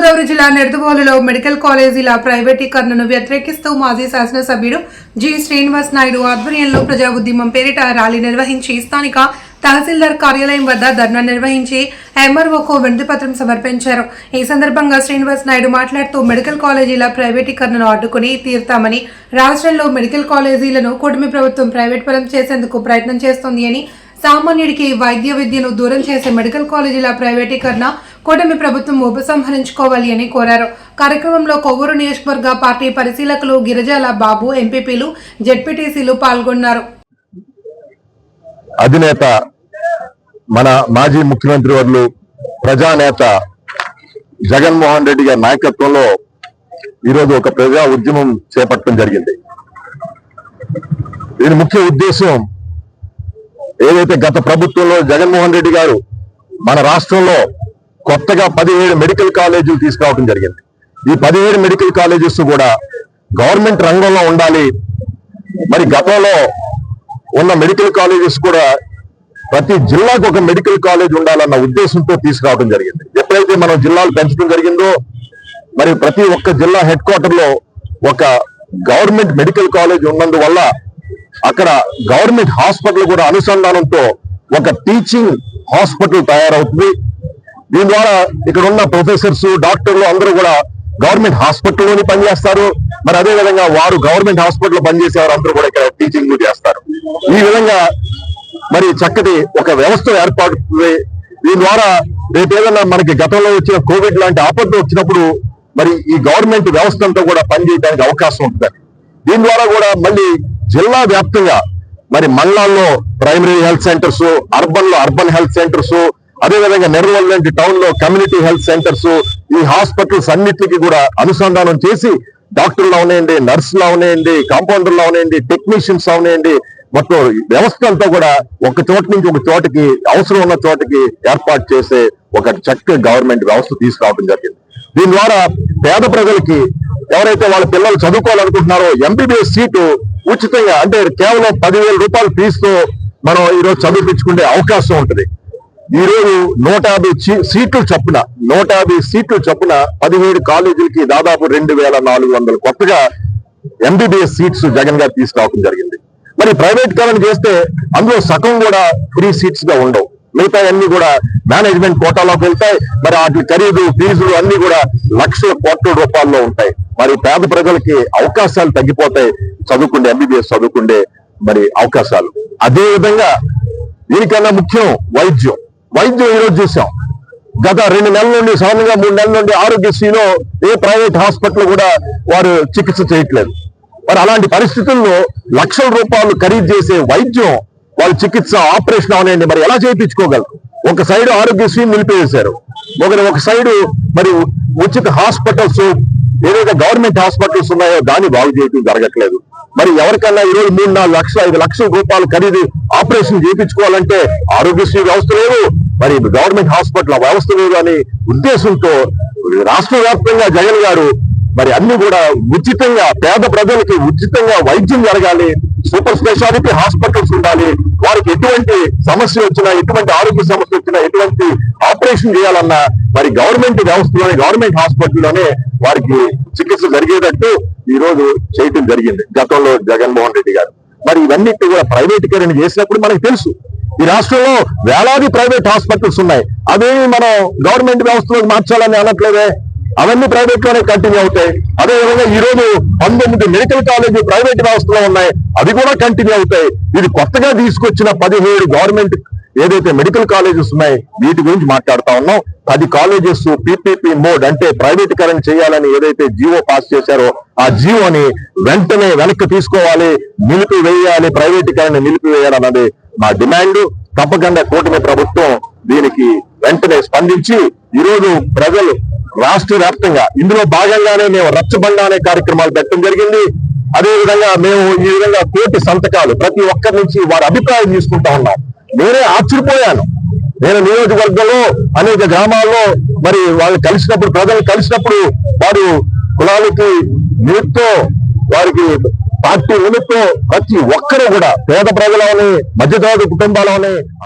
తూర్పుగోదావరి జిల్లా నెడదవోలులో మెడికల్ కాలేజీల ప్రైవేటీకరణను వ్యతిరేకిస్తూ మాజీ శాసనసభ్యుడు జి. శ్రీనివాస్ నాయుడు ఆధ్వర్యంలో ప్రజా ఉద్యమం పేరిట ర్యాలీ నిర్వహించి స్థానిక తహసీల్దార్ కార్యాలయం వద్ద ధర్నా నిర్వహించి ఎంఆర్ఓకు వినతిపత్రం సమర్పించారు. ఈ సందర్భంగా శ్రీనివాస్ నాయుడు మాట్లాడుతూ మెడికల్ కాలేజీల ప్రైవేటీకరణను అడ్డుకుని తీరుతామని రాష్ట్రంలో మెడికల్ కాలేజీలను కూటమి ప్రభుత్వం ప్రైవేట్ పరం చేసేందుకు ప్రయత్నం చేస్తోంది అని సామాన్యుడికి వైద్య విద్యను దూరం చేసే మెడికల్ కాలేజీల ప్రైవేటీకరణ కూటమి ప్రభుత్వం ఉపసంహరించుకోవాలి అని కోరారు. కార్యక్రమంలో కొవ్వూరు నియోజకవర్గ పార్టీ పరిశీలకులు గిరిజాల బాబు ఎంపీపీలు జెడ్పీటీసీలు పాల్గొన్నారు. అధినేత మన మాజీ ముఖ్యమంత్రి వర్లు ప్రజానేత జగన్మోహన్ రెడ్డి గారి నాయకత్వంలో ఈరోజు ఒక ప్రజా ఉద్యమం చేపట్టడం జరిగింది. దీని ముఖ్య ఉద్దేశం ఏదైతే గత ప్రభుత్వంలో జగన్మోహన్ రెడ్డి గారు మన రాష్ట్రంలో కొత్తగా పదిహేడు మెడికల్ కాలేజీలు తీసుకురావడం జరిగింది. ఈ పదిహేడు మెడికల్ కాలేజెస్ కూడా గవర్నమెంట్ రంగంలో ఉండాలి. మరి గతంలో ఉన్న మెడికల్ కాలేజెస్ కూడా ప్రతి జిల్లాకు ఒక మెడికల్ కాలేజ్ ఉండాలన్న ఉద్దేశంతో తీసుకురావడం జరిగింది. ఎప్పుడైతే మనం జిల్లాలు పెంచడం జరిగిందో మరి ప్రతి ఒక్క జిల్లా హెడ్ క్వార్టర్లో ఒక గవర్నమెంట్ మెడికల్ కాలేజ్ ఉన్నందువల్ల అక్కడ గవర్నమెంట్ హాస్పిటల్ కూడా అనుసంధానంతో ఒక టీచింగ్ హాస్పిటల్ తయారవుతుంది. దీని ద్వారా ఇక్కడ ఉన్న ప్రొఫెసర్స్ డాక్టర్లు అందరూ కూడా గవర్నమెంట్ హాస్పిటల్లోని పనిచేస్తారు. మరి అదే విధంగా వారు గవర్నమెంట్ హాస్పిటల్ పనిచేసే వారు అందరూ కూడా ఇక్కడ టీచింగ్ చేస్తారు. ఈ విధంగా మరి చక్కటి ఒక వ్యవస్థ ఏర్పడుతుంది దీని ద్వారా రేపు ఏదైనా మనకి గతంలో వచ్చిన కోవిడ్ లాంటి ఆపద వచ్చినప్పుడు మరి ఈ గవర్నమెంట్ వ్యవస్థ అంతా కూడా పనిచేయడానికి అవకాశం ఉంటుంది దీని ద్వారా కూడా మళ్ళీ జిల్లా వ్యాప్తంగా మరి మండలాల్లో ప్రైమరీ హెల్త్ సెంటర్స్ అర్బన్లో అర్బన్ హెల్త్ సెంటర్స్ అదేవిధంగా నెర్వల్ లాంటి టౌన్లో కమ్యూనిటీ హెల్త్ సెంటర్స్ ఈ హాస్పిటల్స్ అన్నిటికీ కూడా అనుసంధానం చేసి డాక్టర్లు అవనేయండి నర్సులు అవనేయండి కాంపౌండర్లు అవనేయండి టెక్నీషియన్స్ అవనేయండి మొత్తం వ్యవస్థ అంతా కూడా ఒక చోట నుంచి ఒక చోటకి అవసరం ఉన్న చోటకి ఏర్పాటు చేసే ఒక చక్కటి గవర్నమెంట్ వ్యవస్థ తీసుకురావడం జరిగింది. దీని ద్వారా పేద ప్రజలకి ఎవరైతే వాళ్ళ పిల్లలు చదువుకోవాలనుకుంటున్నారో ఎంబీబీఎస్ సీటు ఉచితంగా అంటే కేవలం పదివేల రూపాయల ఫీజుతో మనం ఈరోజు చదివించుకునే అవకాశం ఉంటుంది. ఈ రోజు నూట యాభై సీట్లు చొప్పున నూట యాభై సీట్లు చొప్పున పదిహేడు కాలేజీలకి దాదాపు రెండు వేల నాలుగు వందలు కొత్తగా ఎంబీబీఎస్ సీట్స్ జగన్ గారు తీసుకురావడం జరిగింది. మరి ప్రైవేట్ కాలం చేస్తే అందులో సగం కూడా ఫ్రీ సీట్స్గా ఉండవు. మిగతా అన్ని కూడా మేనేజ్మెంట్ కోటాలోకి వెళ్తాయి. మరి వాటి ఖరీదు ఫీజులు అన్ని కూడా లక్షల కోట్ల రూపాయల్లో ఉంటాయి. మరి పేద ప్రజలకి అవకాశాలు తగ్గిపోతాయి. చదువుకుండే ఎంబీబీఎస్ చదువుకుండే మరి అవకాశాలు. అదే విధంగా దీనికన్నా ముఖ్యం వైద్యం. వైద్యం ఈరోజు చూసాం. గత రెండు నెలల నుండి సాధారణంగా మూడు నెలల నుండి ఆరోగ్యశ్రీలో ఏ ప్రైవేట్ హాస్పిటల్ కూడా వారు చికిత్స చేయట్లేదు. మరి అలాంటి పరిస్థితుల్లో లక్షల రూపాయలు ఖరీదు చేసే వైద్యం వాళ్ళు చికిత్స ఆపరేషన్ అవనండి. మరి ఎలా చేయించుకోగలరు? ఒక సైడ్ ఆరోగ్యశ్రీ నిలిపివేశారు. ఒకరి ఒక సైడు మరి ఉచిత హాస్పిటల్స్ ఏదైతే గవర్నమెంట్ హాస్పిటల్స్ ఉన్నాయో దాన్ని బాగు చేయడం జరగట్లేదు. మరి ఎవరికన్నా ఈరోజు మూడు నాలుగు లక్షల ఐదు లక్షల రూపాయలు ఖరీదు ఆపరేషన్ చేయించుకోవాలంటే ఆరోగ్యశ్రీ వ్యవస్థ లేదు మరి గవర్నమెంట్ హాస్పిటల్ వ్యవస్థ లేదు అనే ఉద్దేశంతో రాష్ట్ర వ్యాప్తంగా జగన్ గారు మరి అన్ని కూడా ఉచితంగా పేద ప్రజలకి ఉచితంగా వైద్యం జరగాలి సూపర్ స్పెషాలిటీ హాస్పిటల్స్ ఉండాలి వారికి ఎటువంటి సమస్య వచ్చినా ఎటువంటి ఆరోగ్య సమస్య వచ్చినా ఎటువంటి ఆపరేషన్ చేయాలన్నా మరి గవర్నమెంట్ వ్యవస్థలోనే గవర్నమెంట్ హాస్పిటల్లోనే వారికి చికిత్స జరిగేటట్టు ఈ రోజు చేయటం జరిగింది గతంలో జగన్మోహన్ రెడ్డి గారు. మరి ఇవన్నీ కూడా ప్రైవేటీకరణ చేసినప్పుడు మనకు తెలుసు. ఈ రాష్ట్రంలో వేలాది ప్రైవేట్ హాస్పిటల్స్ ఉన్నాయి. అవేమి మనం గవర్నమెంట్ వ్యవస్థలోకి మార్చాలని అనట్లేదే? అవన్నీ ప్రైవేట్లోనే కంటిన్యూ అవుతాయి. అదే విధంగా ఈ రోజు పంతొమ్మిది మెడికల్ కాలేజీ ప్రైవేట్ వ్యవస్థలో ఉన్నాయి. అవి కూడా కంటిన్యూ అవుతాయి. ఇది కొత్తగా తీసుకొచ్చిన పదిహేడు గవర్నమెంట్ ఏదైతే మెడికల్ కాలేజెస్ ఉన్నాయి వీటి గురించి మాట్లాడుతా ఉన్నాం. పది కాలేజెస్ పీపీపీ మోడ్ అంటే ప్రైవేటీకరణ చేయాలని ఏదైతే జీవో పాస్ చేశారో ఆ జీవోని వెంటనే వెనక్కి తీసుకోవాలి నిలిపివేయాలి ప్రైవేటీకరణ నిలిపివేయాలన్నది మా డిమాండ్. తప్పకుండా కూటమి ప్రభుత్వం దీనికి వెంటనే స్పందించి ఈ రోజు ప్రజలు రాష్ట్ర వ్యాప్తంగా ఇందులో భాగంగానే మేము రచ్చబండ అనే కార్యక్రమాలు పెట్టడం జరిగింది. అదేవిధంగా మేము ఈ విధంగా కోటి సంతకాలు ప్రతి ఒక్కరి నుంచి వారి అభిప్రాయం తీసుకుంటా ఉన్నాం. నేనే ఆశ్చర్యపోయాను. నేను నియోజకవర్గంలో అనేక గ్రామాల్లో మరి వాళ్ళు కలిసినప్పుడు ప్రజలు కలిసినప్పుడు వారు కులాలకి నీటితో వారికి పార్టీ నిమిత్తం ప్రతి ఒక్కరూ కూడా పేద ప్రజలని మధ్యతరగతి కుటుంబాలని